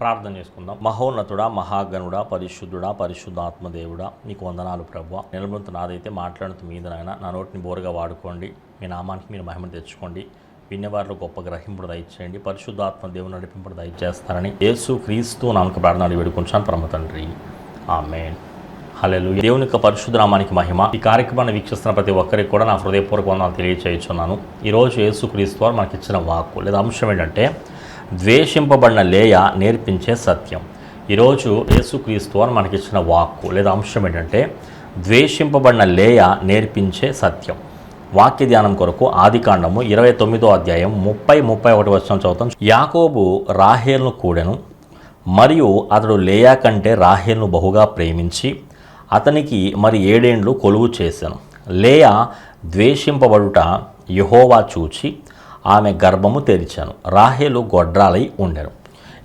ప్రార్థన చేసుకుందాం. మహోన్నతుడా మహాగణుడా పరిశుద్ధుడా పరిశుద్ధాత్మదేవుడా నీకు వందనాలు ప్రభు. నిలబడుతు నాదైతే మాట్లాడుతూ మీద నాయన నా నోటిని బోరుగా వాడుకోండి. మీ నామానికి మీరు మహిమ తెచ్చుకోండి. విన్నవారిలో గొప్ప గ్రహింపుడు దయచేయండి. పరిశుద్ధాత్మ దేవుని నడిపింపుడు దయచేస్తారని యేసు క్రీస్తు నామకు ప్రార్థన వేడుకుంటాను పరమ తండ్రి. ఆమెన్. హలెలు దేవుని యొక్క పరిశుద్ధ నామానికి మహిమ. ఈ కార్యక్రమాన్ని వీక్షిస్తున్న ప్రతి ఒక్కరికి కూడా నా హృదయపూర్వక వందనాలు తెలియచేయుచున్నాను. ఈరోజు యేసుక్రీస్తు వారు మనకి ఇచ్చిన వాక్కు లేదా అంశం ఏంటంటే ద్వేషింపబడిన లేయ నేర్పించే సత్యం. ఈరోజు యేసుక్రీస్తు అని మనకిచ్చిన వాక్కు లేదా అంశం ఏంటంటే ద్వేషింపబడిన లేయ నేర్పించే సత్యం. వాక్య ధ్యానం కొరకు ఆదికాండము ఇరవై తొమ్మిదో అధ్యాయం ముప్పై ముప్పై ఒకటి వచ్చిన చదువుతాం. యాకోబు రాహేల్ను కూడెను మరియు అతడు లేయా కంటే రాహేల్ను బహుగా ప్రేమించి అతనికి మరి ఏడేండ్లు కొలువు చేశాను లేయా ద్వేషింపబడుట యహోవా చూచి ఆమె గర్భము తెరిచాను. రాహేలు గొడ్రాలై ఉండెను.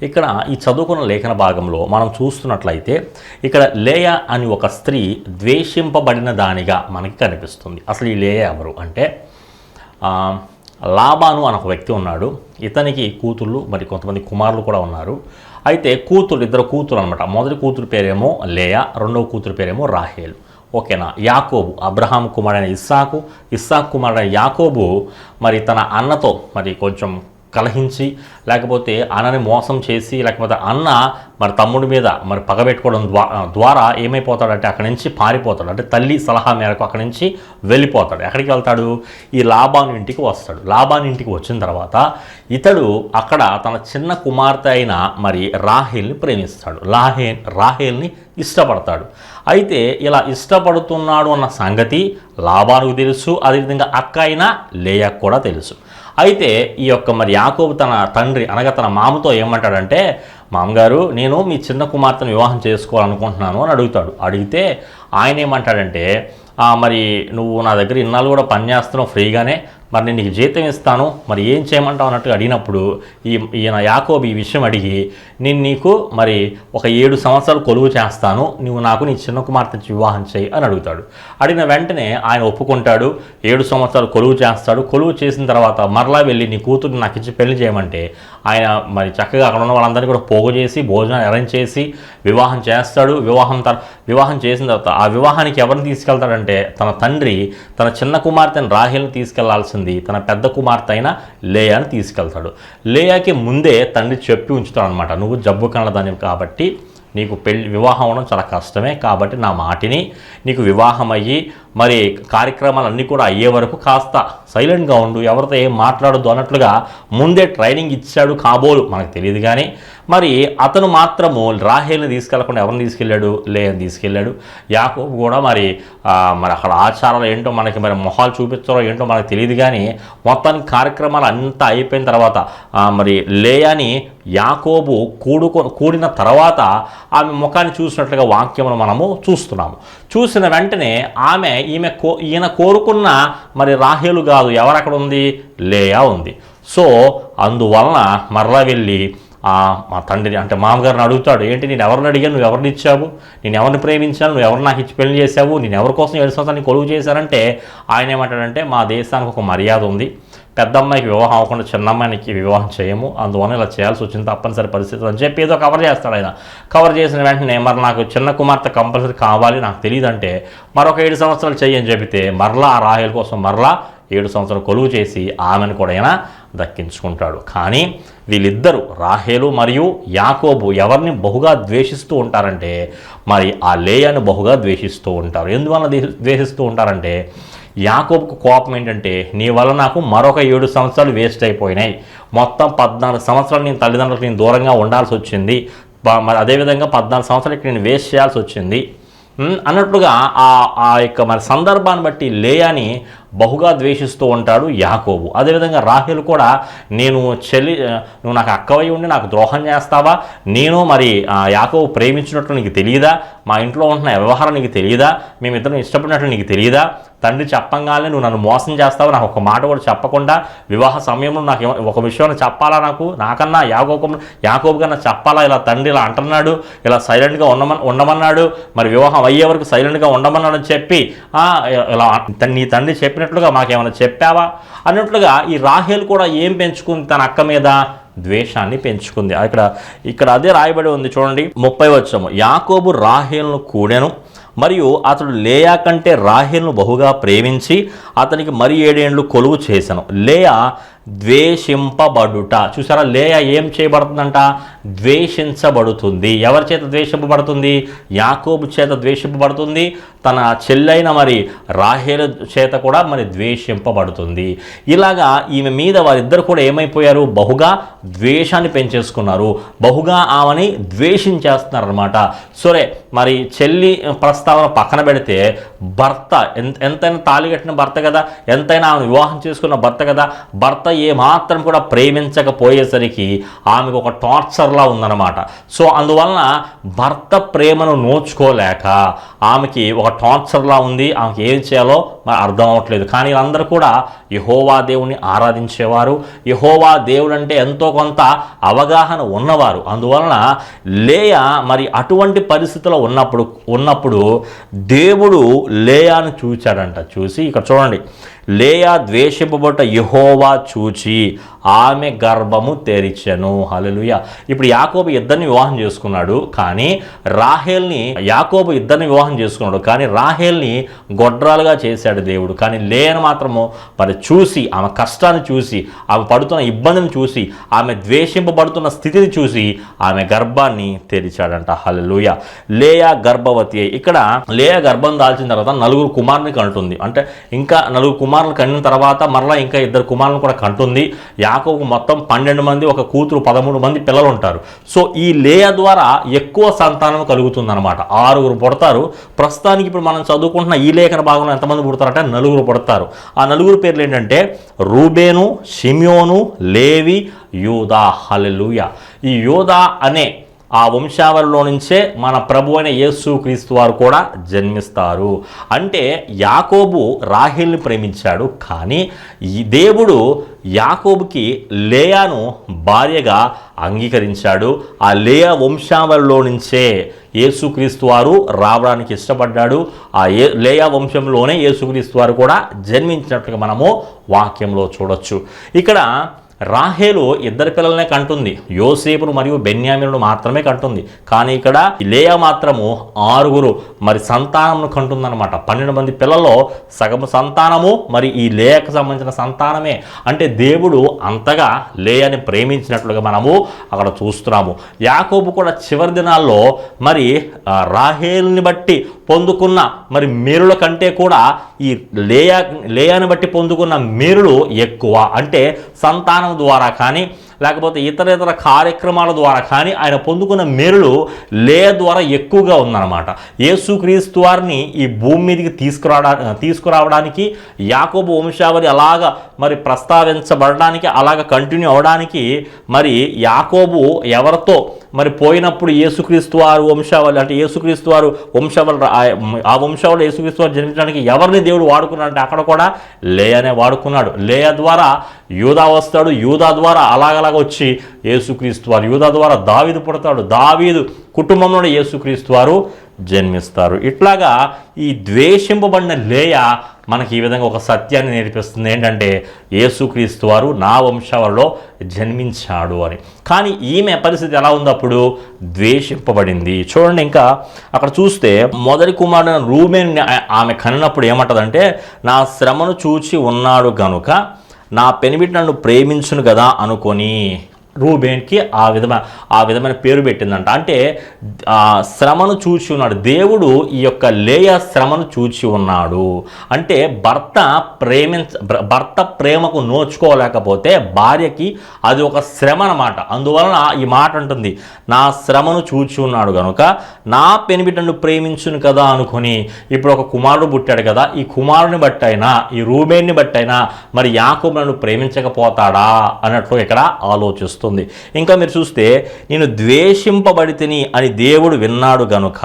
ఇక్కడ ఈ చదువుకున్న లేఖన భాగంలో మనం చూస్తున్నట్లయితే ఇక్కడ లేయ అని ఒక స్త్రీ ద్వేషింపబడిన దానిగా మనకి కనిపిస్తుంది. అసలు ఈ లేయ ఎవరు? అంటే లాభాను లాబాను అని ఒక వ్యక్తి ఉన్నాడు. ఇతనికి కూతుళ్ళు మరి కొంతమంది కుమారులు కూడా ఉన్నారు. అయితే కూతురు ఇద్దరు కూతురు అనమాట మొదటి కూతురు పేరేమో లేయ రెండవ కూతురు పేరేమో రాహేలు. ఓకేనా? యాకోబు అబ్రహాం కుమారుడైన ఇస్సాకు ఇస్సాకు కుమారుడైన యాకోబు మరి తన అన్నతో మరి కొంచెం కలహించి లేకపోతే అన్నని మోసం చేసి లేకపోతే అన్న మరి తమ్ముడి మీద మరి పగబెట్టుకోవడం ద్వా ద్వారా ఏమైపోతాడంటే అక్కడి నుంచి పారిపోతాడు. అంటే తల్లి సలహా మేరకు అక్కడి నుంచి వెళ్ళిపోతాడు. ఎక్కడికి వెళ్తాడు? ఈ లాభాన్ ఇంటికి వస్తాడు. లాభాన్ ఇంటికి వచ్చిన తర్వాత ఇతడు అక్కడ తన చిన్న కుమార్తె అయిన మరి రాహేల్ని ప్రేమిస్తాడు. లాహే రాహేల్ని ఇష్టపడతాడు. అయితే ఇలా ఇష్టపడుతున్నాడు అన్న సంగతి లాభానికి తెలుసు అదేవిధంగా అక్క అయినా లేయకు కూడా తెలుసు. అయితే ఈ యొక్క మరి యాకోబు తన తండ్రి అనగా తన మామతో ఏమంటాడంటే మామగారు నేను మీ చిన్న కుమార్తెను వివాహం చేసుకోవాలనుకుంటున్నాను అని అడుగుతాడు. అడిగితే ఆయన ఏమంటాడంటే మరి నువ్వు నా దగ్గర ఇన్నాళ్ళు కూడా పని చేస్తున్నావు ఫ్రీగానే. మరి నేను నీకు జీతం ఇస్తాను మరి ఏం చేయమంటావు అన్నట్టుగా అడిగినప్పుడు ఈ ఈయన యాకోబు ఈ విషయం అడిగి నేను నీకు మరి ఒక ఏడు సంవత్సరాలు కొలువు చేస్తాను నువ్వు నాకు నీ చిన్న కుమార్తె వివాహం చేయి అని అడుగుతాడు. అడిగిన వెంటనే ఆయన ఒప్పుకుంటాడు ఏడు సంవత్సరాలు కొలువు చేస్తాడు. కొలువు చేసిన తర్వాత మరలా వెళ్ళి నీ కూతురు నాకు ఇచ్చి పెళ్ళి చేయమంటే ఆయన మరి చక్కగా అక్కడ ఉన్న వాళ్ళందరినీ కూడా పోగు చేసి భోజనాలు అరేంజ్ చేసి వివాహం చేస్తాడు. వివాహం తర్ వివాహం చేసిన తర్వాత ఆ వివాహానికి ఎవరిని తీసుకెళ్తాడంటే తన తండ్రి తన చిన్న కుమార్తెను రాహిల్ని తీసుకెళ్ళాల్సింది తన పెద్ద కుమార్తె అయిన లేయాని తీసుకెళ్తాడు. లేయాకి ముందే తండ్రి చెప్పి ఉంచుతాడు అనమాట నువ్వు జబ్బు కన్నదాని కాబట్టి నీకు పెళ్ళి వివాహం అవడం చాలా కష్టమే. కాబట్టి నా మాటిని నీకు వివాహం అయ్యి మరి కార్యక్రమాలన్నీ కూడా అయ్యే వరకు కాస్త సైలెంట్గా ఉండు. ఎవరితో ఏం మాట్లాడొద్దు అన్నట్లుగా ముందే ట్రైనింగ్ ఇచ్చాడు కాబోలు. మనకు తెలియదు కానీ మరి అతను మాత్రము రాహేల్ని తీసుకెళ్ళకుండా ఎవరిని తీసుకెళ్ళాడు? లేని తీసుకెళ్ళాడు. యాకోబు కూడా మరి మరి అక్కడ ఆచారాలు ఏంటో మనకి మరి మొహాలు చూపించడం ఏంటో మనకు తెలియదు కానీ మొత్తానికి కార్యక్రమాలు అంతా అయిపోయిన తర్వాత మరి లేయాని యాకోబు కూడుకో కూడిన తర్వాత ఆమె ముఖాన్ని చూసినట్లుగా వాక్యమును మనము చూస్తున్నాము. చూసిన వెంటనే ఆమె ఈమె కో ఈయన కోరుకున్న మరి రాహేలు కాదు. ఎవరక్కడ ఉంది? లేయా ఉంది. సో అందువలన మర్ర వెళ్ళి మా తండ్రిని అంటే మామగారిని అడుగుతాడు ఏంటి నేను ఎవరిని అడిగాను? నువ్వు ఎవరిని ఇచ్చావు? నేను ఎవరిని ప్రేమించాను? నువ్వు ఎవరు నాకు ఇచ్చి పెళ్ళి చేశావు? నేను ఎవరి కోసం ఏడు సంవత్సరాన్ని కొలువు చేశానంటే ఆయన ఏమంటాడంటే మా దేశానికి ఒక మర్యాద ఉంది. పెద్ద అమ్మాయికి వివాహం అవ్వకుండా చిన్న అమ్మాయికి వివాహం చేయము. అందువల్ల ఇలా చేయాల్సి వచ్చింది తప్పనిసరి పరిస్థితులు అని చెప్పి ఏదో కవర్ చేస్తాడు ఆయన. కవర్ చేసిన వెంటనే మరి నాకు చిన్న కుమార్తె కంపల్సరీ కావాలి నాకు తెలియదంటే మరొక ఏడు సంవత్సరాలు చెయ్యని చెబితే మరలా ఆ రాయల కోసం మరలా ఏడు సంవత్సరాలు కొలువు చేసి ఆమెను కూడా ఆయన దక్కించుకుంటాడు. కానీ వీళ్ళిద్దరూ రాహేలు మరియు యాకోబు ఎవరిని బహుగా ద్వేషిస్తూ ఉంటారంటే మరి ఆ లేయాను బహుగా ద్వేషిస్తూ ఉంటారు. ఎందువల్ల ద్వేషిస్తూ ఉంటారంటే యాకోబుకు కోపం ఏంటంటే నీ వల్ల నాకు మరొక ఏడు సంవత్సరాలు వేస్ట్ అయిపోయినాయి. మొత్తం పద్నాలుగు సంవత్సరాలు నేను తల్లిదండ్రులకు నేను దూరంగా ఉండాల్సి వచ్చింది. మరి అదేవిధంగా పద్నాలుగు సంవత్సరాలు ఇక్కడ నేను వేస్ట్ చేయాల్సి వచ్చింది. అన్నట్లుగా ఆ ఆ యొక్క మరి సందర్భాన్ని బట్టి లేయాని బహుగా ద్వేషిస్తూ ఉంటాడు యాకోబు. అదేవిధంగా రాహేలు కూడా నేను చెల్లి నువ్వు నాకు అక్కవై ఉండి నాకు ద్రోహం చేస్తావా? నేను మరి ఆ యాకోబు ప్రేమించినట్లు నీకు తెలియదా మా ఇంట్లో ఉంటున్న వ్యవహారం నీకు తెలియదా మేమిద్దరం ఇష్టపడినట్లు నీకు తెలియదా తండ్రి చెప్పంగానే నువ్వు నన్ను మోసం చేస్తావు? నాకు ఒక మాట కూడా చెప్పకుండా వివాహ సమయంలో నాకు ఒక విషయం చెప్పాలా నాకు? నాకన్నా యాకోబం యాకోబు కన్నా చెప్పాలా? ఇలా తండ్రి ఇలా అంటున్నాడు ఇలా సైలెంట్గా ఉండమని ఉండమన్నాడు మరి వివాహం అయ్యే వరకు సైలెంట్గా ఉండమన్నాడు అని చెప్పి ఇలా నీ తండ్రి చెప్పినట్లుగా మాకేమైనా చెప్పావా? అన్నట్లుగా ఈ రాహేల్ కూడా ఏం పెంచుకుంది? తన అక్క మీద ద్వేషాన్ని పెంచుకుంది. ఇక్కడ ఇక్కడ అదే రాయబడి ఉంది చూడండి. ముప్పై వచ్చము. యాకోబు రాహేల్ను కూడెను. మరియు అతడు లేయా కంటే రాహేల్ను బహుగా ప్రేమించి అతనికి మరి ఏడేండ్లు కొలువు చేశాను లేయా ద్వేషింపబడుట. చూసారా లేయ ఏం చేయబడుతుందంట? ద్వేషించబడుతుంది. ఎవరి చేత ద్వేషింపబడుతుంది? యాకోబు చేత ద్వేషింపబడుతుంది. తన చెల్లైన మరి రాహేల చేత కూడా మరి ద్వేషింపబడుతుంది. ఇలాగా ఈమె మీద వారిద్దరు కూడా ఏమైపోయారు? బహుగా ద్వేషాన్ని పెంచేసుకున్నారు. బహుగా ఆమెని ద్వేషించేస్తున్నారు అనమాట సరే మరి చెల్లి ప్రస్తావన పక్కన పెడితే భర్త ఎంత ఎంతైనా తాళి కట్టిన భర్త కదా ఎంతైనా ఆమె వివాహం చేసుకున్న భర్త కదా భర్త ఏమాత్రం కూడా ప్రేమించకపోయేసరికి ఆమెకు ఒక టార్చర్లా ఉందన్నమాట. సో అందువలన భర్త ప్రేమను నోచుకోలేక ఆమెకి ఒక టార్చర్లా ఉంది ఆమెకి ఏం చేయాలో మరి అర్థం అవ్వట్లేదు. కానీ వీళ్ళందరూ కూడా యహోవా దేవుని ఆరాధించేవారు యహోవా దేవుడు అంటే ఎంతో కొంత అవగాహన ఉన్నవారు. అందువలన లేయ మరి అటువంటి పరిస్థితిలో ఉన్నప్పుడు ఉన్నప్పుడు దేవుడు లేయాను చూచాడంట చూసి ఇక్కడ చూడండి. లేయా ద్వేషింపబడ్డ యహోవా చూచి ఆమె గర్భము తెరిచెను. హలలుయ ఇప్పుడు యాకోబు ఇద్దరిని వివాహం చేసుకున్నాడు కానీ రాహేల్ని యాకోబు ఇద్దరిని వివాహం చేసుకున్నాడు కానీ రాహేల్ని గొడ్రాలుగా చేశాడు దేవుడు. కానీ లేయను మాత్రము మరి చూసి ఆమె కష్టాన్ని చూసి ఆమె పడుతున్న ఇబ్బందిని చూసి ఆమె ద్వేషింపబడుతున్న స్థితిని చూసి ఆమె గర్భాన్ని తెరిచాడంట. హలలుయ లేయా గర్భవతి. ఇక్కడ లేయా గర్భం దాల్చిన తర్వాత నలుగురు కుమారుని కంటుంది. అంటే ఇంకా నలుగురు కుమారులు కనిన తర్వాత మరలా ఇంకా ఇద్దరు కుమారులను కూడా కంటుంది. యాకోబు మొత్తం పన్నెండు మంది ఒక కూతురు పదమూడు మంది పిల్లలు ఉంటారు సో ఈ లేయ ద్వారా ఎక్కువ సంతానం కలుగుతుందన్నమాట. ఆరుగురు పుడతారు. ప్రస్తుతానికి ఇప్పుడు మనం చదువుకుంటున్న ఈ లేఖన భాగంలో ఎంతమంది పుడతారంటే నలుగురు పుడతారు. ఆ నలుగురు పేర్లు ఏంటంటే రూబేను షిమియోను లేవి యూదా. హలెలుయ ఈ యూదా అనే ఆ వంశావళిలో నుంచే మన ప్రభు అయిన యేసు క్రీస్తు వారు కూడా జన్మిస్తారు. అంటే యాకోబు రాహిల్ని ప్రేమించాడు కానీ ఈ దేవుడు యాకోబుకి లేయాను భార్యగా అంగీకరించాడు. ఆ లేయా వంశావళిలో నుంచే యేసుక్రీస్తు వారు రావడానికి ఇష్టపడ్డాడు. ఆ ఏ లేయా వంశంలోనే యేసుక్రీస్తు వారు కూడా జన్మించినట్లుగా మనము వాక్యంలో చూడొచ్చు. ఇక్కడ రాహేలు ఇద్దరు పిల్లలనే కంటుంది. యోసేపును మరియు బెన్యామిను మాత్రమే కంటుంది. కానీ ఇక్కడ లేయా మాత్రము ఆరుగురు మరి సంతానమును కంటుందన్నమాట. పన్నెండు మంది పిల్లల్లో సగము సంతానము మరి ఈ లేయకు సంబంధించిన సంతానమే. అంటే దేవుడు అంతగా లేయని ప్రేమించినట్లుగా మనము అక్కడ చూస్తున్నాము. యాకోబు కూడా చివరి దినాల్లో మరి రాహేల్ని బట్టి పొందుకున్న మరి మేరుల కంటే కూడా ఈ లేయా లేయాని బట్టి పొందుకున్న మేరులు ఎక్కువ. అంటే సంతానం ద్వారా కానీ లేకపోతే ఇతర ఇతర కార్యక్రమాల ద్వారా కానీ ఆయన పొందుకున్న మేరులు లేయ ద్వారా ఎక్కువగా ఉందన్నమాట. యేసుక్రీస్తు వారిని ఈ భూమి మీదకి తీసుకురావడా తీసుకురావడానికి యాకోబు వంశావళి అలాగా మరి ప్రస్తావించబడడానికి అలాగ కంటిన్యూ అవడానికి మరి యాకోబు ఎవరితో మరి పోయినప్పుడు యేసుక్రీస్తు వారు వంశావళి అంటే యేసుక్రీస్తు వారు వంశావళి ఆ- ఆ వంశావళి యేసుక్రీస్తు వారు జన్మించడానికి ఎవరిని దేవుడు వాడుకున్నాడంటే అక్కడ కూడా లేయనే వాడుకున్నాడు. లేయ ద్వారా యూదా వస్తాడు యూదా ద్వారా అలాగలాగా వచ్చి యేసుక్రీస్తు వారు యూదా ద్వారా దావీదు పుడతాడు. దావీదు కుటుంబంలో యేసుక్రీస్తు వారు జన్మిస్తారు. ఇట్లాగా ఈ ద్వేషింపబడిన లేయ మనకి ఈ విధంగా ఒక సత్యాన్ని నేర్పిస్తుంది. ఏంటంటే యేసుక్రీస్తు వారు నా వంశావళిలో జన్మించాడు అని. కానీ ఈమె పరిస్థితి ఎలా ఉంది అప్పుడు? ద్వేషింపబడింది. చూడండి ఇంకా అక్కడ చూస్తే మొదటి కుమారుడు రూమేన్ ఆమె కనినప్పుడు ఏమంటదంటే నా శ్రమను చూచి ఉన్నాడు గనుక నా పెనిమిటి నన్ను ప్రేమించును కదా అనుకొని రూబేన్కి ఆ విధమైన ఆ విధమైన పేరు పెట్టిందంట. అంటే శ్రమను చూచి ఉన్నాడు. దేవుడు ఈ యొక్క లేయ శ్రమను చూచి ఉన్నాడు. అంటే భర్త ప్రేమించ భర్త ప్రేమకు నోచుకోలేకపోతే భార్యకి అది ఒక శ్రమ అన్నమాట. అందువలన ఈ మాట అంటుంది నా శ్రమను చూచి ఉన్నాడు కనుక నా పెనిమిటను ప్రేమించును కదా అనుకొని ఇప్పుడు ఒక కుమారుడు పుట్టాడు కదా ఈ కుమారుని బట్టి అయినా ఈ రూమేణ్ని బట్టి అయినా మరి యాకోబు నన్ను ప్రేమించకపోతాడా? అన్నట్లు ఇక్కడ ఆలోచిస్తుంది. ఇంకా మీరు చూస్తే నేను ద్వేషింపబడితిని అని దేవుడు విన్నాడు గనుక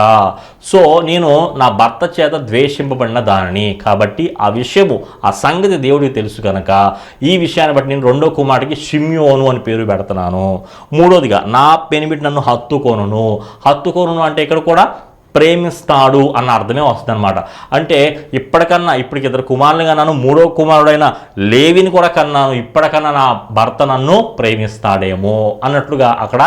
సో నేను నా భర్త చేత ద్వేషింపబడిన దానిని. కాబట్టి ఆ విషయము ఆ సంగతి దేవుడికి తెలుసు కనుక ఈ విషయాన్ని బట్టి నేను రెండో కుమారుడికి షిమ్యోను అని పేరు పెడుతున్నాను. మూడోదిగా నా పెనిమిటి నన్ను హత్తుకోనును. హత్తుకోను అంటే ఇక్కడ కూడా? ప్రేమిస్తాడు అన్న అర్థమే వస్తుంది అనమాట అంటే ఇప్పటికన్నా ఇప్పటికి ఇద్దరు కుమారుని కన్నాను మూడో కుమారుడైన లేవిని కూడా కన్నాను ఇప్పటికన్నా నా భర్త నన్ను ప్రేమిస్తాడేమో అన్నట్లుగా అక్కడ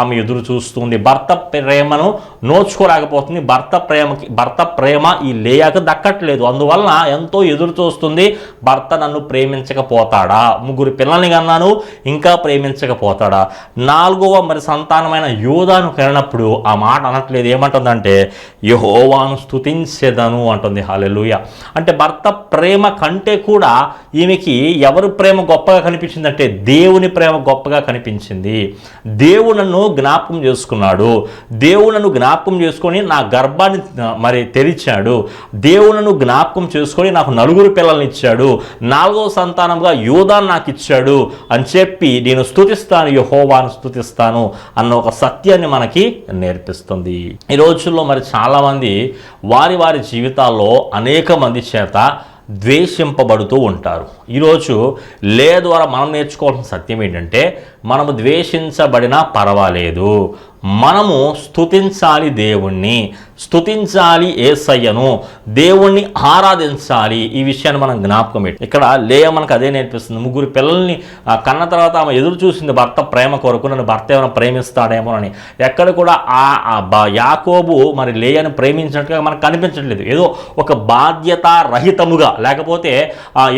ఆమె ఎదురు చూస్తుంది. భర్త ప్రేమను నోచుకోలేకపోతుంది. భర్త ప్రేమకి భర్త ప్రేమ ఈ లేయాకు దక్కట్లేదు. అందువలన ఎంతో ఎదురు చూస్తుంది భర్త నన్ను ప్రేమించకపోతాడా? ముగ్గురు పిల్లల్ని కన్నాను ఇంకా ప్రేమించకపోతాడా? నాలుగవ మరి సంతానమైన యోధాను కలిగినప్పుడు ఆ మాట అనట్లేదు. ఏమంటుందంటే యహోవాను స్తుతించేదను అంటుంది. హాలెలుయ అంటే భర్త ప్రేమ కంటే కూడా ఈమెకి ఎవరు ప్రేమ గొప్పగా కనిపించిందంటే దేవుని ప్రేమ గొప్పగా కనిపించింది. దేవుడు నన్ను జ్ఞాపకం చేసుకున్నాడు. దేవుడు నన్ను జ్ఞాపకం చేసుకొని నా గర్భాన్ని మరి తెరిచాడు. దేవుడు నన్ను జ్ఞాపకం చేసుకొని నాకు నలుగురు పిల్లల్ని ఇచ్చాడు. నాలుగో సంతానంగా యోధాన్ని నాకు ఇచ్చాడు అని చెప్పి నేను స్తుతిస్తాను యహోవాను స్తుతిస్తాను అన్న ఒక సత్యాన్ని మనకి నేర్పిస్తుంది. ఈ రోజుల్లో మరి చాలామంది వారి వారి జీవితాల్లో అనేక మంది చేత ద్వేషింపబడుతూ ఉంటారు. ఈరోజు లే ద్వారా మనం నేర్చుకోవాల్సిన సత్యం ఏంటంటే మనము ద్వేషించబడినా పర్వాలేదు. మనము స్తుతించాలి దేవుణ్ణి. స్తుతించాలి ఏసయ్యను దేవుణ్ణి ఆరాధించాలి. ఈ విషయాన్ని మనం జ్ఞాపకం పెట్టి ఇక్కడ లేయ మనకు అదే నేర్పిస్తుంది. ముగ్గురు పిల్లల్ని కన్న తర్వాత ఆమె ఎదురు చూసింది భర్త ప్రేమ కొరకు నన్ను భర్త ఏమైనా ప్రేమిస్తాడేమో అని. ఎక్కడ కూడా ఆ ఆ యాకోబు మరి లేయని ప్రేమించినట్టుగా మనకు కనిపించట్లేదు. ఏదో ఒక బాధ్యత రహితముగా లేకపోతే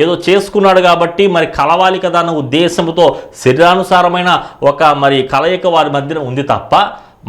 ఏదో చేసుకున్నాడు కాబట్టి మరి కలవాలి కదా అన్న ఉద్దేశంతో శరీరానుసారమైన ఒక మరి కలయిక వారి మధ్యన ఉంది తప్ప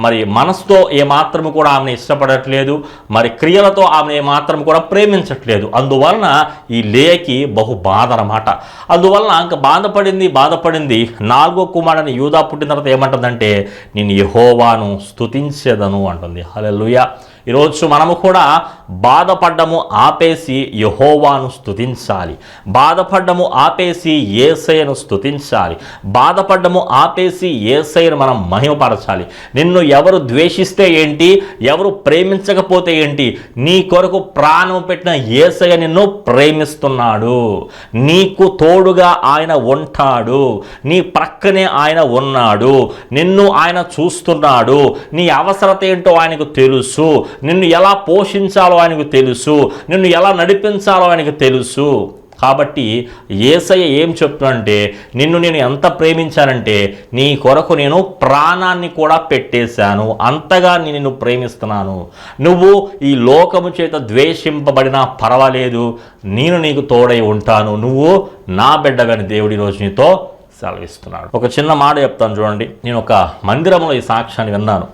మరి మనసుతో ఏమాత్రము కూడా ఆమెను ఇష్టపడట్లేదు మరి క్రియలతో ఆమెను ఏమాత్రం కూడా ప్రేమించట్లేదు. అందువలన ఈ లేకి బహు బాధ అనమాట అందువలన ఇంకా బాధపడింది బాధపడింది. నాలుగో కుమారుని యూదా పుట్టిన తర్వాత ఏమంటుందంటే నేను యహోవాను స్తుతించేదను అంటుంది. హల్లెలూయా. ఈరోజు మనము కూడా బాధపడ్డము ఆపేసి యహోవాను స్థుతించాలి బాధపడ్డము ఆపేసి ఏసయ్యను స్థుతించాలి బాధపడ్డము ఆపేసి ఏసయ్యను మనం మహిమపరచాలి. నిన్ను ఎవరు ద్వేషిస్తే ఏంటి? ఎవరు ప్రేమించకపోతే ఏంటి? నీ కొరకు ప్రాణం పెట్టిన ఏసయ్య నిన్ను ప్రేమిస్తున్నాడు. నీకు తోడుగా ఆయన ఉంటాడు. నీ ప్రక్కనే ఆయన ఉన్నాడు. నిన్ను ఆయన చూస్తున్నాడు. నీ అవసరత ఏంటో ఆయనకు తెలుసు. నిన్ను ఎలా పోషించాలో ఆయనకు తెలుసు. నిన్ను ఎలా నడిపించాలో ఆయనకు తెలుసు. కాబట్టి ఏసయ్య ఏం చెప్తుందంటే నిన్ను నేను ఎంత ప్రేమించానంటే నీ కొరకు నేను ప్రాణాన్ని కూడా పెట్టేశాను. అంతగా నేను నిన్ను ప్రేమిస్తున్నాను. నువ్వు ఈ లోకము చేత ద్వేషింపబడినా పర్వాలేదు. నేను నీకు తోడై ఉంటాను. నువ్వు నా బిడ్డవని దేవుడి రోజు నీతో సెలవిస్తున్నాడు. ఒక చిన్న మాట చెప్తాను చూడండి. నేను ఒక మందిరంలో ఈ సాక్ష్యాన్ని విన్నాను.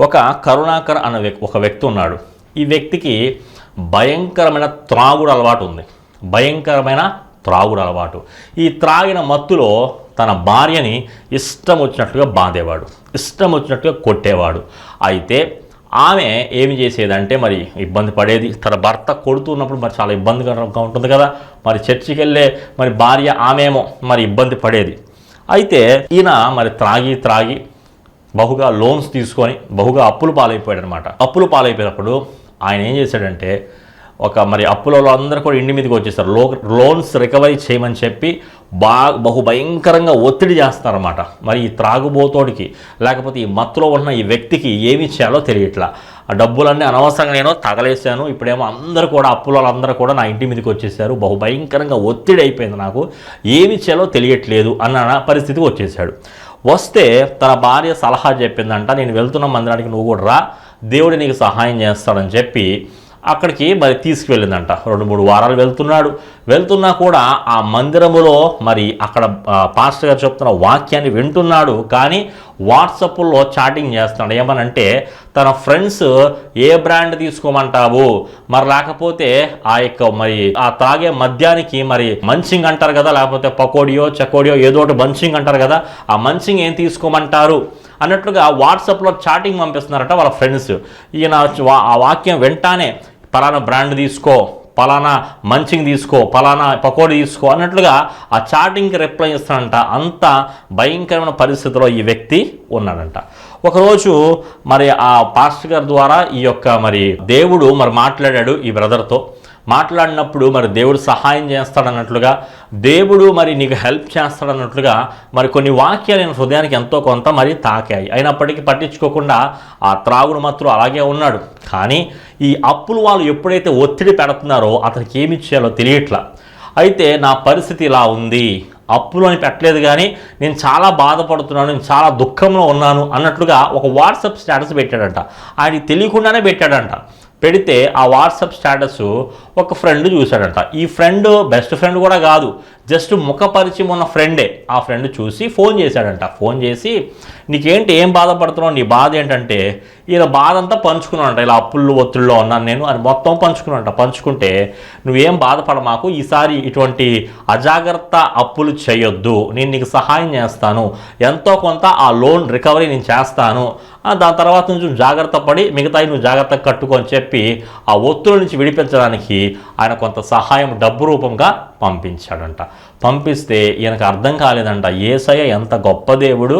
ఒక కరుణాకర్ అనే వ్యక్ ఒక వ్యక్తి ఉన్నాడు. ఈ వ్యక్తికి భయంకరమైన త్రాగుడు అలవాటు ఉంది. భయంకరమైన త్రాగుడు అలవాటు. ఈ త్రాగిన మత్తులో తన భార్యని ఇష్టం వచ్చినట్టుగా బాధేవాడు. ఇష్టం వచ్చినట్టుగా కొట్టేవాడు. అయితే ఆమె ఏమి చేసేదంటే మరి ఇబ్బంది పడేది. తన భర్త కొడుతున్నప్పుడు మరి చాలా ఇబ్బందికరంగా ఉంటుంది కదా. మరి చర్చికి వెళ్ళే మరి భార్య ఆమెమో మరి ఇబ్బంది పడేది. అయితే ఈయన మరి త్రాగి త్రాగి బహుగా లోన్స్ తీసుకొని బహుగా అప్పులు పాలైపోయాడు అనమాట అప్పులు పాలైపోయినప్పుడు ఆయన ఏం చేశాడంటే ఒక మరి అప్పులలో అందరూ కూడా ఇంటి మీదకి వచ్చేసారు. లో లోన్స్ రికవరీ చేయమని చెప్పి బా బహు భయంకరంగా ఒత్తిడి చేస్తారన్నమాట మరి ఈ త్రాగుబోతోడికి లేకపోతే ఈ మత్తులో ఉన్న ఈ వ్యక్తికి ఏమి చేయాలో తెలియట్లా. ఆ డబ్బులన్నీ అనవసరంగా నేను తగలేశాను ఇప్పుడేమో అందరూ కూడా అప్పుల అందరూ కూడా నా ఇంటి మీదకి వచ్చేసారు. బహు భయంకరంగా ఒత్తిడి అయిపోయింది నాకు. ఏమి చేయాలో తెలియట్లేదు అన్న పరిస్థితికి వచ్చేసాడు వస్తే తన భార్య సలహా చెప్పిందంట నేను వెళ్తున్న మందిరానికి నువ్వు కూడా రా దేవుడు నీకు సహాయం చేస్తాడని చెప్పి అక్కడికి మరి తీసుకువెళ్ళిందంట. రెండు మూడు వారాలు వెళ్తున్నాడు. వెళ్తున్నా కూడా ఆ మందిరములో మరి అక్కడ పాస్టర్ గారు చెప్తున్న వాక్యాన్ని వింటున్నాడు. కానీ వాట్సాప్లో చాటింగ్ చేస్తున్నాడు. ఏమనంటే తన ఫ్రెండ్స్ ఏ బ్రాండ్ తీసుకోమంటావు? మరి లేకపోతే ఆ యొక్క మరి ఆ తాగే మద్యానికి మరి మంచింగ్ అంటారు కదా లేకపోతే పకోడియో చకోడియో ఏదో ఒకటి మంచింగ్ అంటారు కదా ఆ మంచింగ్ ఏం తీసుకోమంటారు? అన్నట్లుగా వాట్సాప్లో చాటింగ్ పంపిస్తున్నారట వాళ్ళ ఫ్రెండ్స్. ఈయన వా- ఆ వాక్యం వెంటానే పలానా బ్రాండ్ తీసుకో పలానా మంచింగ్ తీసుకో పలానా పకోడీ తీసుకో అన్నట్లుగా ఆ చాటింగ్కి రిప్లై ఇస్తాడంట. అంత భయంకరమైన పరిస్థితిలో ఈ వ్యక్తి ఉన్నాడంట. ఒకరోజు మరి ఆ పాస్టర్ గారి ద్వారా ఈ యొక్క మరి దేవుడు మరి మాట్లాడాడు ఈ బ్రదర్తో. మాట్లాడినప్పుడు మరి దేవుడు సహాయం చేస్తాడన్నట్లుగా దేవుడు మరి నీకు హెల్ప్ చేస్తాడన్నట్లుగా మరి కొన్ని వాక్యాలు నేను హృదయానికి ఎంతో కొంత మరి తాకాయి. అయినప్పటికీ పట్టించుకోకుండా ఆ త్రాగుడు మాత్రం అలాగే ఉన్నాడు. కానీ ఈ అప్పులు వాళ్ళు ఎప్పుడైతే ఒత్తిడి పెడుతున్నారో అతనికి ఏమి చేయాలో తెలియట్లా. అయితే నా పరిస్థితి ఇలా ఉంది. అప్పులు అని పెట్టలేదు కానీ నేను చాలా బాధపడుతున్నాను నేను చాలా దుఃఖంలో ఉన్నాను అన్నట్లుగా ఒక వాట్సాప్ స్టేటస్ పెట్టాడంట. ఆయనకి తెలియకుండానే పెట్టాడంట. పెడితే ఆ వాట్సాప్ స్టేటస్ ఒక ఫ్రెండ్ చూశాడంట. ఈ ఫ్రెండ్ బెస్ట్ ఫ్రెండ్ కూడా కాదు. జస్ట్ ముఖ పరిచయం ఉన్న ఫ్రెండే. ఆ ఫ్రెండ్ చూసి ఫోన్ చేశాడంట. ఫోన్ చేసి నీకేంటి ఏం బాధపడుతున్నావు? నీ బాధ ఏంటంటే ఈయన బాధ అంతా పంచుకున్నాడంట. ఇలా అప్పుల్లో ఒత్తిడిలో ఉన్నాను నేను అని మొత్తం పంచుకున్నాడంట. పంచుకుంటే నువ్వేం బాధపడ మాకు. ఈసారి ఇటువంటి అజాగ్రత్త అప్పులు చేయొద్దు. నేను నీకు సహాయం చేస్తాను. ఎంతో కొంత ఆ లోన్ రికవరీ నేను చేస్తాను. దాని తర్వాత నుంచి జాగ్రత్త పడి మిగతాయి నువ్వు జాగ్రత్తగా కట్టుకొని చెప్పి ఆ ఒత్తుల నుంచి విడిపించడానికి ఆయన కొంత సహాయం డబ్బు రూపంగా పంపించాడంట. పంపిస్తే ఈయనకు అర్థం కాలేదంట ఏసయ్య ఎంత గొప్ప దేవుడు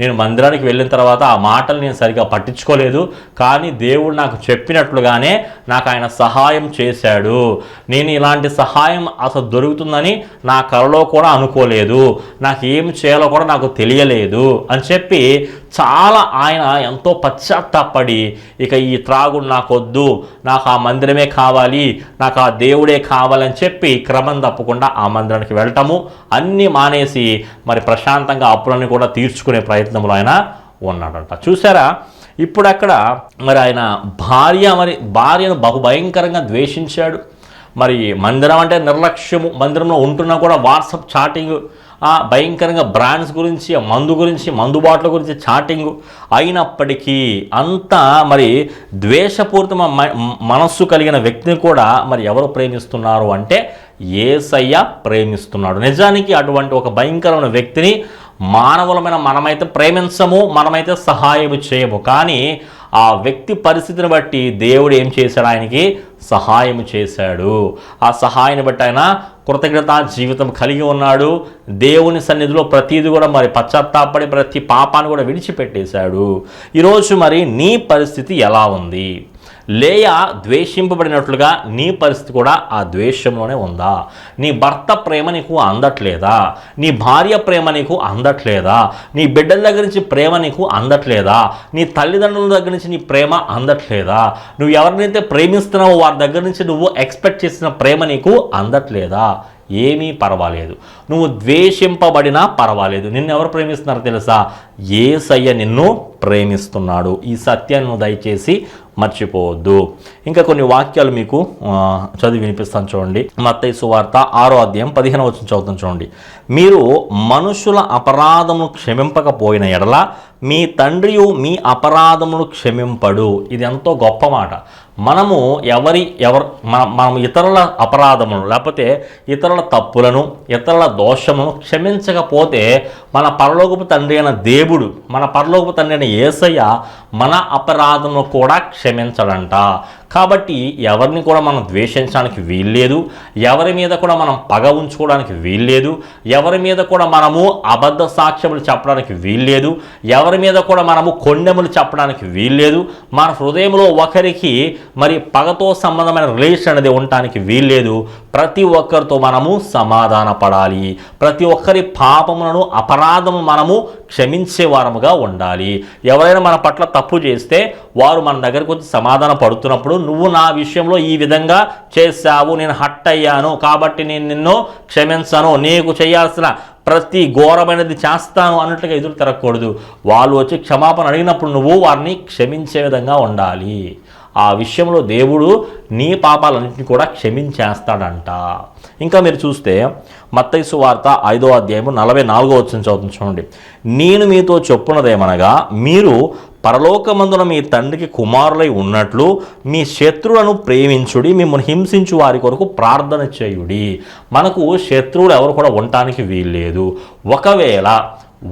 నేను మందిరానికి వెళ్ళిన తర్వాత ఆ మాటలు నేను సరిగా పట్టించుకోలేదు కానీ దేవుడు నాకు చెప్పినట్లుగానే నాకు ఆయన సహాయం చేశాడు. నేను ఇలాంటి సహాయం అసలు దొరుకుతుందని నా కలలో కూడా అనుకోలేదు. నాకు ఏం చేయాలో కూడా నాకు తెలియలేదు అని చెప్పి చాలా ఆయన ఎంతో పశ్చాత్తాపడి ఇక ఈ త్రాగుడు నాకొద్దు నాకు ఆ మందిరమే కావాలి నాకు ఆ దేవుడే కావాలని చెప్పి క్రమం తప్పకుండా ఆ మందిరానికి వెళ్ళటము అన్నీ మానేసి మరి ప్రశాంతంగా అప్పులన్నీ కూడా తీర్చుకునే ప్రయత్నం ప్రయత్నంలో ఆయన ఉన్నాడంట. చూసారా ఇప్పుడు అక్కడ మరి ఆయన భార్య మరి భార్యను బహు భయంకరంగా ద్వేషించాడు. మరి మందిరం అంటే నిర్లక్ష్యము మందిరంలో ఉంటున్నా కూడా వాట్సాప్ చాటింగ్ ఆ భయంకరంగా బ్రాండ్స్ గురించి మందు గురించి మందుబాట్ల గురించి చాటింగ్ అయినప్పటికీ అంతా మరి ద్వేషపూరిత మనస్సు కలిగిన వ్యక్తిని కూడా మరి ఎవరు ప్రేమిస్తున్నారు అంటే ఏసయ్య ప్రేమిస్తున్నాడు. నిజానికి అటువంటి ఒక భయంకరమైన వ్యక్తిని మానవులమైన మనమైతే ప్రేమించము మనమైతే సహాయం చేయము. కానీ ఆ వ్యక్తి పరిస్థితిని బట్టి దేవుడు ఏం చేశాడు? ఆయనకి సహాయం చేశాడు. ఆ సహాయాన్ని బట్టి ఆయన కృతజ్ఞత జీవితం కలిగి ఉన్నాడు. దేవుని సన్నిధిలో ప్రతిదీ కూడా మరి పశ్చాత్తాపడి ప్రతి పాపాన్ని కూడా విడిచిపెట్టేశాడు. ఈరోజు మరి నీ పరిస్థితి ఎలా ఉంది? లేయ ద్వేషింపబడినట్లుగా నీ పరిస్థితి కూడా ఆ ద్వేషంలోనే ఉందా? నీ భర్త ప్రేమ నీకు అందట్లేదా? నీ భార్య ప్రేమ నీకు అందట్లేదా? నీ బిడ్డల దగ్గర నుంచి ప్రేమ నీకు అందట్లేదా? నీ తల్లిదండ్రుల దగ్గర నుంచి నీ ప్రేమ అందట్లేదా? నువ్వు ఎవరినైతే ప్రేమిస్తున్నావో వారి దగ్గర నుంచి నువ్వు ఎక్స్పెక్ట్ చేసిన ప్రేమ నీకు అందట్లేదా? ఏమీ పర్వాలేదు. నువ్వు ద్వేషింపబడినా పర్వాలేదు. నిన్ను ఎవరు ప్రేమిస్తున్నారో తెలుసా? ఏసయ్య నిన్ను ప్రేమిస్తున్నాడు. ఈ సత్యాన్ని దయచేసి మర్చిపోవద్దు. ఇంకా కొన్ని వాక్యాలు మీకు చదివి వినిపిస్తాను చూడండి. మత్తయి సువార్త ఆరో అధ్యాయం పదిహేను వచ్చిన చదువుతాను చూడండి. మీరు మనుషుల అపరాధమును క్షమింపకపోయిన ఎడల మీ తండ్రియు మీ అపరాధమును క్షమింపడు. ఇది ఎంతో గొప్ప మాట. మనము ఎవరి ఎవరు మనం ఇతరుల అపరాధమును లేకపోతే ఇతరుల తప్పులను ఇతరుల దోషమును క్షమించకపోతే మన పరలోకపు తండ్రి అయిన దేవుడు మన పరలోకపు తండ్రి అయిన యేసయ్య మన అపరాధమును కూడా క్షమించడంట. కాబట్టి ఎవరిని కూడా మనం ద్వేషించడానికి వీల్లేదు ఎవరి మీద కూడా మనం పగ ఉంచుకోవడానికి వీల్లేదు ఎవరి మీద కూడా మనము అబద్ధ సాక్ష్యములు చెప్పడానికి వీల్లేదు ఎవరి మీద కూడా మనము కొండెములు చెప్పడానికి వీల్లేదు మన హృదయంలో ఒకరికి మరి పగతో సంబంధమైన రిలేషన్ అనేది ఉండటానికి వీల్లేదు. ప్రతి ఒక్కరితో మనము సమాధాన పడాలి ప్రతి ఒక్కరి పాపములను అపరాధము మనము క్షమించే వారముగా ఉండాలి. ఎవరైనా మన పట్ల తప్పు చేస్తే వారు మన దగ్గరకు వచ్చి సమాధాన పడుతున్నప్పుడు నువ్వు నా విషయంలో ఈ విధంగా చేశావు నేను హట్ అయ్యాను కాబట్టి నేను నిన్ను క్షమించను నీకు చేయాల్సిన ప్రతి ఘోరమైనది చేస్తాను అన్నట్లుగా ఎదురు తిరగకూడదు. వాళ్ళు వచ్చి క్షమాపణ అడిగినప్పుడు నువ్వు వారిని క్షమించే విధంగా ఉండాలి. ఆ విషయంలో దేవుడు నీ పాపాలన్నింటినీ కూడా క్షమించేస్తాడంట. ఇంకా మీరు చూస్తే మత్తైసు వార్త ఐదో అధ్యాయము నలభై నాలుగో వచ్చిన చదువుతుంది చూడండి. నేను మీతో చెప్పున్నదేమనగా మీరు పరలోకమందున మీ తండ్రికి కుమారులై ఉన్నట్లు మీ శత్రువులను ప్రేమించుడి మిమ్మల్ని హింసించు వారి కొరకు ప్రార్థన చేయుడి. మనకు శత్రువులు ఎవరు కూడా ఉండటానికి వీల్లేదు. ఒకవేళ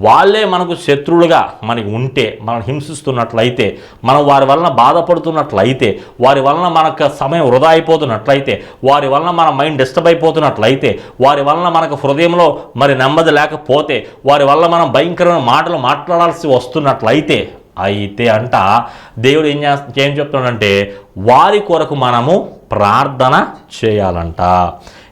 వాళ్ళే మనకు శత్రువులుగా మనకి ఉంటే మనం హింసిస్తున్నట్లయితే మనం వారి వలన బాధపడుతున్నట్లయితే వారి వలన మనకు సమయం వృధా అయిపోతున్నట్లయితే వారి వలన మన మైండ్ డిస్టర్బ్ అయిపోతున్నట్లయితే వారి వలన మనకు హృదయంలో మరి నెమ్మది లేకపోతే వారి వల్ల మనం భయంకరమైన మాటలు మాట్లాడాల్సి వస్తున్నట్లయితే అయితే అంట దేవుడు ఏం చేస్త ఏం చెప్తున్నాడంటే వారి కొరకు మనము ప్రార్థన చేయాలంట.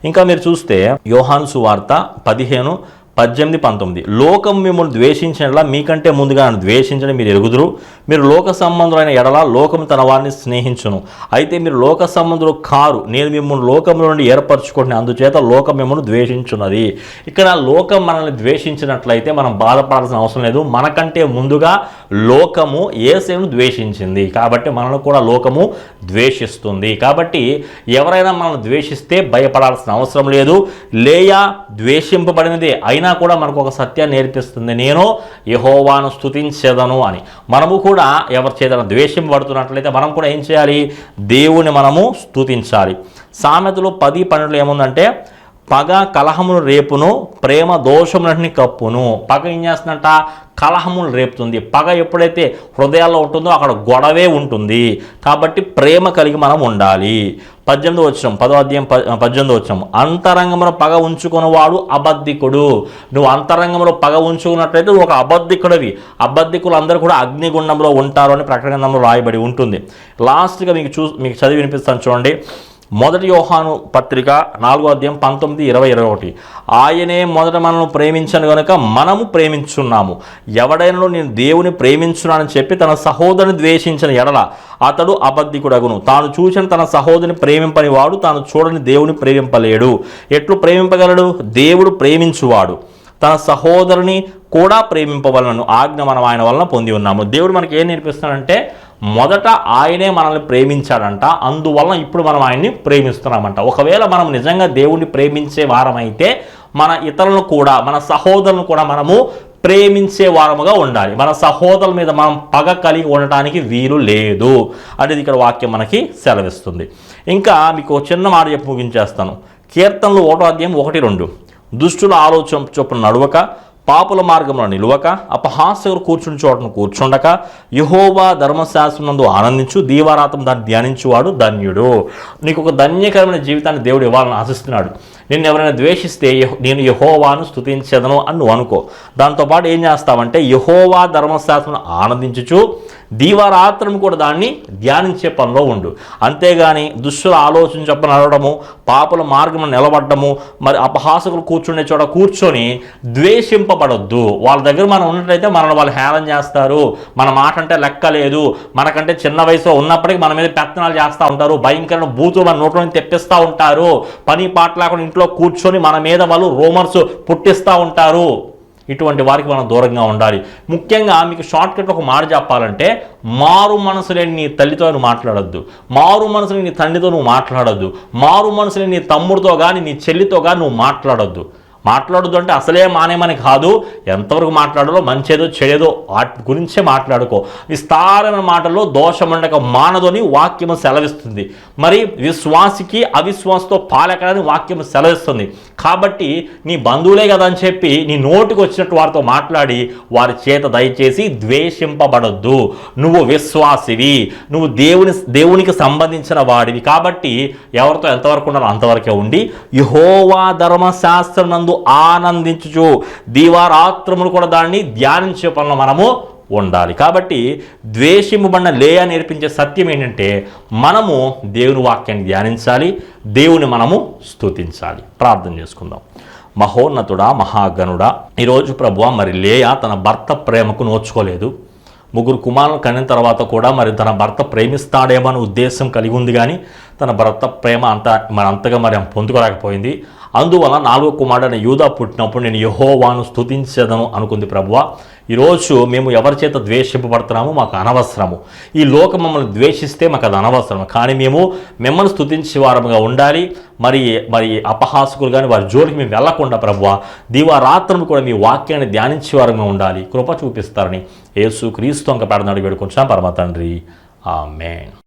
ఇంకా మీరు చూస్తే యోహాను సువార్త పదిహేను పద్దెనిమిది పంతొమ్మిది. లోకం మిమ్మల్ని ద్వేషించినలా మీకంటే ముందుగా నన్ను ద్వేషించడం మీరు ఎరుగుదురు. మీరు లోక సంబంధులైన ఎడల లోకం తన వారిని స్నేహించును. అయితే మీరు లోక సంబంధులు కారు. నేను మిమ్మల్ని లోకంలో నుండి ఏర్పరచుకుంటున్న అందుచేత లోకం మిమ్మల్ని ద్వేషించున్నది. ఇక్కడ లోకం మనల్ని ద్వేషించినట్లయితే మనం బాధపడాల్సిన అవసరం లేదు. మనకంటే ముందుగా లోకము ఏసేను ద్వేషించింది. కాబట్టి మనల్ని కూడా లోకము ద్వేషిస్తుంది. కాబట్టి ఎవరైనా మనల్ని ద్వేషిస్తే భయపడాల్సిన అవసరం లేదు. లేయా ద్వేషింపబడినదే. అయిన కూడా మనకు ఒక సత్యాన్ని నేర్పిస్తుంది. నేను యహోవాను స్తుతించేదను అని. మనము కూడా ఎవరి చేతన ద్వేషింపబడుతున్నట్లయితే మనం కూడా ఏం చేయాలి? దేవుని మనము స్తుతించాలి. సామెతలు పది పన్నెండులో ఏముందంటే పగ కలహమును రేపును ప్రేమ దోషములన్నీ కప్పును. పగ ఏం చేస్తుందంట? కలహములు రేపుతుంది. పగ ఎప్పుడైతే హృదయాల్లో ఉంటుందో అక్కడ గొడవే ఉంటుంది. కాబట్టి ప్రేమ కలిగి మనం ఉండాలి. పద్దెనిమిది వచ్చాం పదో అధ్యాయం ప- పద్దెనిమిది వచ్చాం అంతరంగంలో పగ ఉంచుకున్నవాడు అబద్ధికుడు. నువ్వు అంతరంగంలో పగ ఉంచుకున్నట్లయితే నువ్వు ఒక అబద్ధికుడివి. అబద్ధికులు అందరూ కూడా అగ్నిగుండంలో ఉంటారు అని ప్రకటన రాయబడి ఉంటుంది. లాస్ట్గా మీకు చూ మీకు చదివి వినిపిస్తాను చూడండి. మొదటి యోహాను పత్రిక నాలుగో అధ్యాయం పంతొమ్మిది ఇరవై ఇరవై ఒకటి. ఆయనే మొదట మనల్ని ప్రేమించను గనుక మనము ప్రేమించున్నాము. ఎవడైనా నేను దేవుని ప్రేమించున్నానని చెప్పి తన సహోదరుని ద్వేషించిన ఎడల అతడు అబద్ధికుడగును. తాను చూసిన తన సహోదరిని ప్రేమింపని వాడు తాను చూడని దేవుని ప్రేమింపలేడు. ఎట్లు ప్రేమింపగలడు? దేవుడు ప్రేమించువాడు. తన సహోదరుని కూడా ప్రేమింపవలను ఆజ్ఞ మనం ఆయన వలన పొంది ఉన్నాము. దేవుడు మనకి ఏం నేర్పిస్తున్నాడంటే మొదట ఆయనే మనల్ని ప్రేమించాడంట. అందువలన ఇప్పుడు మనం ఆయన్ని ప్రేమిస్తున్నామంట. ఒకవేళ మనం నిజంగా దేవుణ్ణి ప్రేమించే వారమైతే మన ఇతరులను కూడా మన సహోదరులను కూడా మనము ప్రేమించే వారముగా ఉండాలి. మన సహోదరుల మీద మనం పగ కలిగి ఉండటానికి వీలు లేదు. అనేది ఇక్కడ వాక్యం మనకి సెలవిస్తుంది. ఇంకా మీకు చిన్న మాట చెప్పి ముగించేస్తాను. కీర్తనలు ఒకటో అధ్యాయం ఒకటి రెండు. దుష్టుల ఆలోచన చొప్పున నడవక పాపుల మార్గంలో నిలువక అపహాస్యులు కూర్చుని చోటను కూర్చుండక యహోవా ధర్మశాస్త్రం నందు ఆనందించు దీవారాతం దాన్ని ధ్యానించువాడు ధన్యుడు. నీకు ఒక ధన్యకరమైన జీవితాన్ని దేవుడు ఇవ్వాలని ఆశిస్తున్నాడు. నేను ఎవరైనా ద్వేషిస్తే నేను యహోవాను స్థుతించదను అని నువ్వు అనుకో దాంతోపాటు ఏం చేస్తావంటే యహోవా ధర్మశాస్త్రం ఆనందించుచు దీవారాత్రం కూడా దాన్ని ధ్యానించే పనిలో ఉండు. అంతేగాని దుష్టుల ఆలోచన చెప్ప నడవడము పాపల మార్గం నిలబడము మరి అపహాసకులు కూర్చునే చోట కూర్చొని ద్వేషింపబడొద్దు. వాళ్ళ దగ్గర మనం ఉన్నట్లయితే మనల్ని వాళ్ళు హేళన చేస్తారు. మన మాట అంటే లెక్క లేదు. మనకంటే చిన్న వయసులో ఉన్నప్పటికీ మన మీద పెత్తనాలు చేస్తూ ఉంటారు. భయంకరమైన బూతులు మన నోట్లో తెప్పిస్తూ ఉంటారు. పని పాట లేకుండా ఇంట్లో కూర్చొని మన మీద వాళ్ళు రూమర్స్ పుట్టిస్తూ ఉంటారు. ఇటువంటి వారికి మనం దూరంగా ఉండాలి. ముఖ్యంగా మీకు షార్ట్కట్ ఒక మాట చెప్పాలంటే మారు మనసు లేని నీ తల్లితో నువ్వు మాట్లాడొద్దు. మారు మనసు లేని నీ తండ్రితో నువ్వు మాట్లాడొద్దు. మారు మనసు లేని నీ తమ్ముడితో కానీ నీ చెల్లితో కానీ నువ్వు మాట్లాడొద్దు. మాట్లాడదు అంటే అసలే మానేమని కాదు. ఎంతవరకు మాట్లాడాలో మంచేదో చెడేదో వాటి గురించే మాట్లాడుకో. విస్తారమైన మాటల్లో దోషముండక మానదని వాక్యము సెలవిస్తుంది. మరి విశ్వాసికి అవిశ్వాసతో పాలకడని వాక్యము సెలవిస్తుంది. కాబట్టి నీ బంధువులే కదా అని చెప్పి నీ నోటికి వచ్చినట్టు వారితో మాట్లాడి వారి చేత దయచేసి ద్వేషింపబడొద్దు. నువ్వు విశ్వాసివి. నువ్వు దేవుని దేవునికి సంబంధించిన వాడివి. కాబట్టి ఎవరితో ఎంతవరకు ఉండాలో అంతవరకే ఉండి యహోవా ధర్మశాస్త్రం నందు ఆనందించుచు దీవారాత్రములు కూడా దాన్ని ధ్యానించే పనులు మనము ఉండాలి. కాబట్టి ద్వేషింపబడిన లేయ నేర్పించే సత్యం ఏంటంటే మనము దేవుని వాక్యాన్ని ధ్యానించాలి దేవుని మనము స్తుతించాలి. ప్రార్థన చేసుకుందాం. మహోన్నతుడా మహాగణుడా ఈరోజు ప్రభువ మరి లేయ తన భర్త ప్రేమకు నోచుకోలేదు. ముగ్గురు కుమారులు కనిన తర్వాత కూడా మరి తన భర్త ప్రేమిస్తాడేమో అనే ఉద్దేశం కలిగి ఉంది కానీ తన భర్త ప్రేమ అంత మరి అంతగా మరి ఆమె పొందుకోలేకపోయింది. అందువల్ల నాలుగో కుమారుడైన యూదా పుట్టినప్పుడు నేను యహోవాను స్తుతించదను అనుకుంది ప్రభువ. ఈరోజు మేము ఎవరి చేత ద్వేషింపబడుతున్నామో మాకు అనవసరము. ఈ లోకం మమ్మల్ని ద్వేషిస్తే మాకు అది అనవసరం కానీ మేము మిమ్మల్ని స్థుతించే వారముగా ఉండాలి. మరి మరి అపహాసకులు కానీ వారి జోలికి మేము వెళ్ళకుండా ప్రభువ. దీవారాత్రం కూడా మీ వాక్యాన్ని ధ్యానించే వారంగా ఉండాలి. కృప చూపిస్తారని యేసు క్రీస్తు అంక పెడనాడు వేడుకుంటున్నాం పరమ తండ్రి. ఆమెన్.